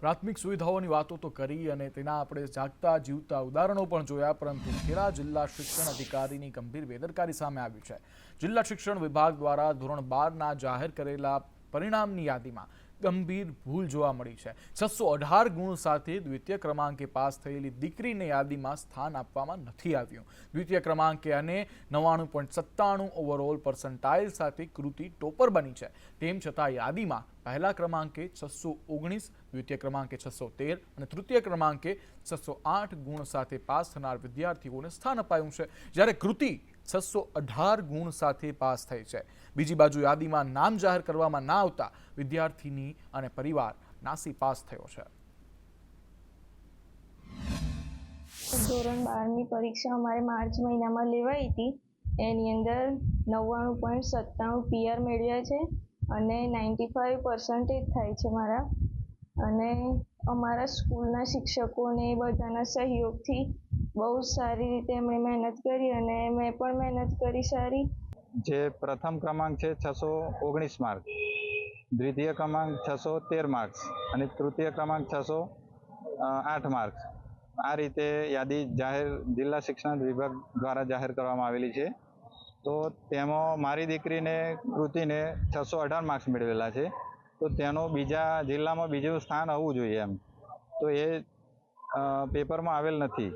પ્રાથમિક સુવિધાઓની વાતો તો કરી અને તેના આપણે જાગતા, જીવતા ઉદાહરણો પણ જોયા, પરંતુ ખેડા જિલ્લા શિક્ષણ અધિકારીની ગંભીર બેદરકારી સામે આવી છે. જિલ્લા શિક્ષણ વિભાગ દ્વારા ધોરણ બારના જાહેર કરેલા પરિણામની યાદીમાં ગંભીર ભૂલ જોવા મળી છે. છસો અઢાર ગુણ સાથે દ્વિતીય ક્રમાંકે પાસ થયેલી દીકરીને યાદીમાં સ્થાન આપવામાં નથી આવ્યું. દ્વિતીય ક્રમાંકે અને નવ્વાણું પોઈન્ટ સત્તાણું ઓવરઓલ પર્સન્ટાઇલ સાથે કૃતિ ટોપર બની છે. તેમ છતાં યાદીમાં પહેલા ક્રમાંકે છસો ઓગણીસ, દ્વિતીય ક્રમાંકે છસો તેર અને તૃતીય ક્રમાંકે છસો આઠ ગુણ સાથે પાસ થનાર વિદ્યાર્થીઓને સ્થાન અપાયું છે. જ્યારે કૃતિ છસો અઢાર ગુણ સાથે પાસ થઈ છે. બીજી બાજુ યાદીમાં નામ જાહેર કરવામાં ના આવતા વિદ્યાર્થીની અને પરિવાર નાસી પાસ થયો છે. ધોરણ બારની પરીક્ષા અમારે માર્ચ મહિનામાં લેવાઈ હતી. એની અંદર નવ્વાણું પોઈન્ટ સત્તાણું પીઆર મેળવ્યા છે અને નાઇન્ટી ફાઇવ પર્સન્ટેજ થાય છે મારા. અને અમારા સ્કૂલના શિક્ષકોને બધાના સહયોગથી બહુ સારી રીતે એમણે મહેનત કરી અને મેં પણ મહેનત કરી સારી. જે પ્રથમ ક્રમાંક છે છસો ઓગણીસ માર્ક. દ્વિતીય ક્રમાંક છસો તેર માર્ક્સ અને તૃતીય ક્રમાંક છસો આઠ માર્ક્સ. આ રીતે યાદી જાહેર જિલ્લા શિક્ષણ વિભાગ દ્વારા જાહેર કરવામાં આવેલી છે. તો તેમાં મારી દીકરીને, કૃતિને છસો અઢાર માર્ક્સ મેળવેલા છે. તો તેનો બીજા જિલ્લામાં બીજું સ્થાન આવવું જોઈએ એમ. તો એ પેપરમાં આવેલ નથી.